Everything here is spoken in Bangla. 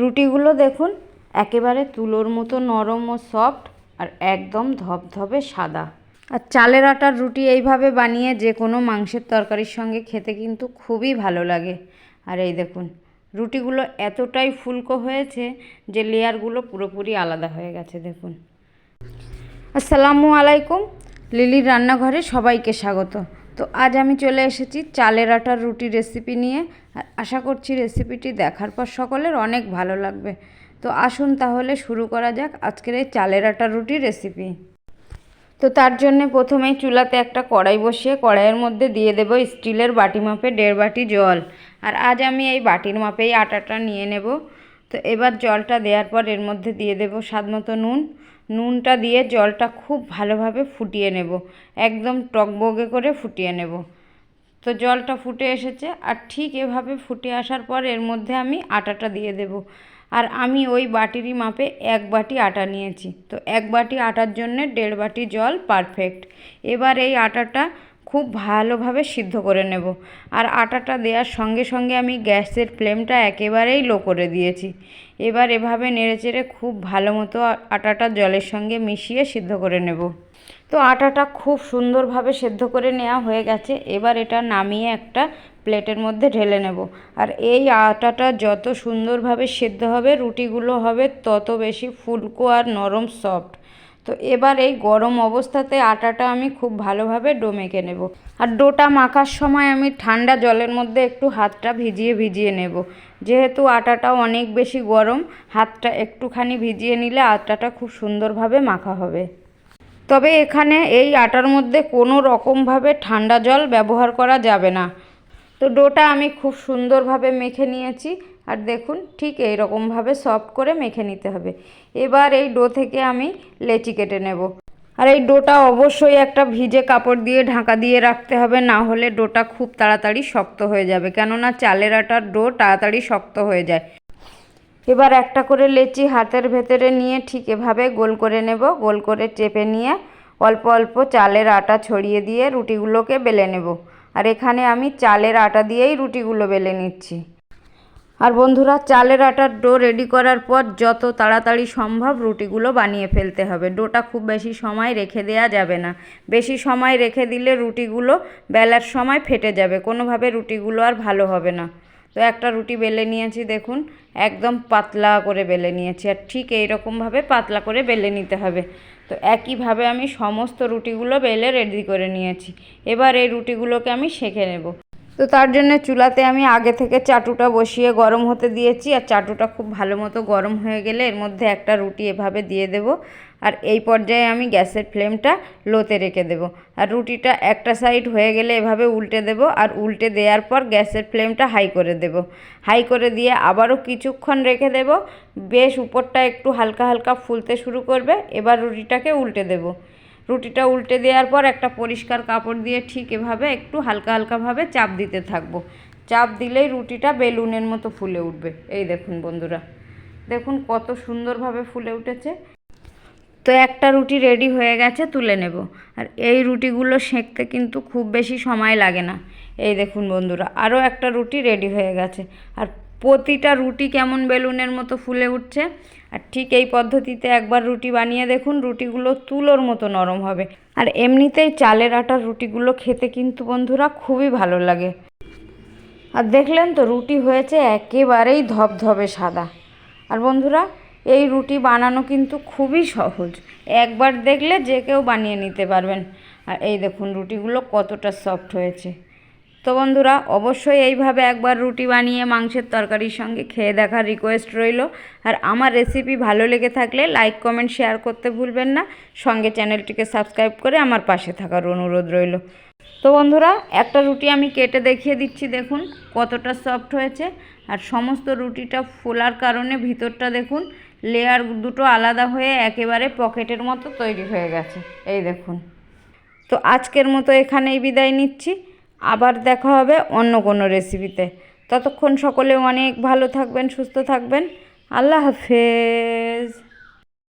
রুটিগুলো দেখুন, একেবারে তুলোর মতো নরম ও সফট আর একদম ধপধপে সাদা। আর চালের আটার রুটি এইভাবে বানিয়ে যে কোনো মাংসের তরকারির সঙ্গে খেতে কিন্তু খুবই ভালো লাগে। আর এই দেখুন, রুটিগুলো এতটাই ফুলকো হয়েছে যে লেয়ারগুলো পুরোপুরি আলাদা হয়ে গেছে, দেখুন। আসসালামু আলাইকুম, লিলির রান্নাঘরে সবাইকে স্বাগত। তো আজ আমি চলে এসেছি চালের আটার রুটি রেসিপি নিয়ে। আর আশা করছি রেসিপিটি দেখার পর সকলের অনেক ভালো লাগবে। তো আসুন তাহলে শুরু করা যাক আজকের এই চালের আটার রুটি রেসিপি তো তার জন্যে প্রথমেই চুলাতে একটা কড়াই বসিয়ে কড়াইয়ের মধ্যে দিয়ে দেবো স্টিলের বাটি মাপে দেড় বাটি জল। আর আজ আমি এই বাটির মাপেই আটাটা নিয়ে নেব। তো এবার জলটা দেওয়ার পর এর মধ্যে দিয়ে দেবো স্বাদ মতো নুন। নুনটা দিয়ে জলটা খুব ভালোভাবে ফুটিয়ে নেব। একদম টকবগে করে ফুটিয়ে নেব। তো জলটা ফুটে এসেছে আর ঠিক এভাবে ফুটে আসার পর এর মধ্যে আমি আটাটা দিয়ে দেব। আর আমি ওই বাটিরই মাপে এক বাটি আটা নিয়েছি। তো এক বাটি আটার জন্য দেড় বাটি জল পারফেক্ট। এবার এই আটাটা খুব ভালোভাবে সিদ্ধ করে নেব। আর আটাটা দেওয়ার সঙ্গে সঙ্গে আমি গ্যাসের ফ্লেমটা একেবারেই লো করে দিয়েছি। এবার এভাবে নেড়েচেড়ে খুব ভালো মতো আটাটা জলের সঙ্গে মিশিয়ে সিদ্ধ করে নেব। তো আটাটা খুব সুন্দরভাবে সেদ্ধ করে নেওয়া হয়ে গেছে। এবার এটা নামিয়ে একটা প্লেটের মধ্যে ঢেলে নেব। আর এই আটাটা যত সুন্দরভাবে সেদ্ধ হবে, রুটিগুলো হবে, তত বেশি ফুলকো আর নরম সফট। তো এবার এই গরম অবস্থাতে আটাটা আমি খুব ভালোভাবে ডো মেখে নেব। আর ডোটা মাখার সময় আমি ঠান্ডা জলের মধ্যে একটু হাতটা ভিজিয়ে ভিজিয়ে নেব। যেহেতু আটাটা অনেক বেশি গরম, হাতটা একটুখানি ভিজিয়ে নিলে আটাটা খুব সুন্দরভাবে মাখা হবে। তবে এখানে এই আটার মধ্যে কোনো রকমভাবে ঠান্ডা জল ব্যবহার করা যাবে না। তো ডোটা আমি খুব সুন্দরভাবে মেখে নিয়েছি। আর দেখুন, ঠিক এই রকমভাবে সফট করে মেখে নিতে হবে। এবার এই ডো থেকে আমি লেচি কেটে নেব। আর এই ডোটা অবশ্যই একটা ভিজে কাপড় দিয়ে ঢাকা দিয়ে রাখতে হবে, না হলে ডোটা খুব তাড়াতাড়ি শক্ত হয়ে যাবে। কেননা চালের আটার ডো তাড়াতাড়ি শক্ত হয়ে যায়। এবার একটা করে লেচি হাতের ভেতরে নিয়ে ঠিক এভাবে গোল করে নেব। গোল করে চেপে নিয়ে অল্প অল্প চালের আটা ছড়িয়ে দিয়ে রুটিগুলোকে বেলে নেব। আর এখানে আমি চালের আটা দিয়েই রুটিগুলো বেলে নিচ্ছি। আর বন্ধুরা, চালের আটার ডো রেডি করার পর যত তাড়াতাড়ি সম্ভব রুটিগুলো বানিয়ে ফেলতে হবে। ডোটা খুব বেশি সময় রেখে দেওয়া যাবে না। বেশি সময় রেখে দিলে রুটিগুলো বেলার সময় ফেটে যাবে। কোনোভাবে রুটিগুলো আর ভালো হবে না। তো একটা রুটি বেলে নিয়েছি, দেখুন, একদম পাতলা করে বেলে নিয়েছি। আর ঠিক এইরকমভাবে পাতলা করে বেলে নিতে হবে। তো একইভাবে আমি সমস্ত রুটিগুলো বেলে রেডি করে নিয়েছি। এবার এই রুটিগুলোকে আমি সেঁকে নেব। তো তার জন্য চুলাতে আমি আগে থেকে চাটুটা বসিয়ে গরম হতে দিয়েছি, আর চাটুটা খুব ভালো মতো গরম হয়ে গেলে এর মধ্যে একটা রুটি এভাবে দিয়ে দেব। আর এই পর্যায়ে আমি গ্যাসের ফ্লেমটা লোতে রেখে দেব। আর রুটিটা একটা সাইড হয়ে গেলে এভাবে উল্টে দেব আর উল্টে দেওয়ার পর গ্যাসের ফ্লেমটা হাই করে দেব। হাই করে দিয়ে আবারও কিছুক্ষণ রেখে দেব। বেশ উপরটা একটু হালকা হালকা ফুলতে শুরু করবে, এবার রুটিটাকে উল্টে দেব। রুটিটা উল্টে দেওয়ার পর একটা পরিষ্কার কাপড় দিয়ে ঠিক এভাবে একটু হালকা হালকাভাবে চাপ দিতে থাকব। চাপ দিলেই রুটিটা বেলুনের মতো ফুলে উঠবে। এই দেখুন বন্ধুরা। দেখুন কত সুন্দরভাবে ফুলে উঠেছে। তো একটা রুটি রেডি হয়ে গেছে, তুলে নেব। আর এই রুটিগুলো সেঁকতে কিন্তু খুব বেশি সময় লাগে না। এই দেখুন বন্ধুরা, আরও একটা রুটি রেডি হয়ে গেছে। আর প্রতিটা রুটি কেমন বেলুনের মতো ফুলে উঠছে। আর ঠিক এই পদ্ধতিতে একবার রুটি বানিয়ে দেখুন, রুটিগুলো তুলোর মতো নরম হবে। আর এমনিতেই চালের আটার রুটিগুলো খেতে কিন্তু বন্ধুরা খুবই ভালো লাগে। আর দেখলেন তো, রুটি হয়েছে একেবারেই ধবধবে সাদা। আর বন্ধুরা এই রুটি বানানো কিন্তু খুবই সহজ। একবার দেখলে যে কেউ বানিয়ে নিতে পারবেন। আর এই দেখুন, রুটিগুলো কতটা সফট হয়েছে। তো বন্ধুরা, অবশ্যই এইভাবে একবার রুটি বানিয়ে মাংসের তরকারির সঙ্গে খেয়ে দেখার রিকোয়েস্ট রইল। আর আমার রেসিপি ভালো লেগে থাকলে লাইক কমেন্ট শেয়ার করতে ভুলবেন না। সঙ্গে চ্যানেলটিকে সাবস্ক্রাইব করে আমার পাশে থাকার অনুরোধ রইল। তো বন্ধুরা, একটা রুটি আমি কেটে দেখিয়ে দিচ্ছি, দেখুন কতটা সফট হয়েছে। আর সমস্ত রুটিটা ফোলার কারণে ভিতরটা দেখুন লেয়ার দুটো আলাদা হয়ে একেবারে পকেটের মতো তৈরি হয়ে গেছে। এই দেখুন। তো আজকের মতো এখানেই বিদায় নিচ্ছি। আবার দেখা হবে অন্য কোনো রেসিপিতে ততক্ষণ সকলে অনেক ভালো থাকবেন, সুস্থ থাকবেন। আল্লাহ হাফেজ।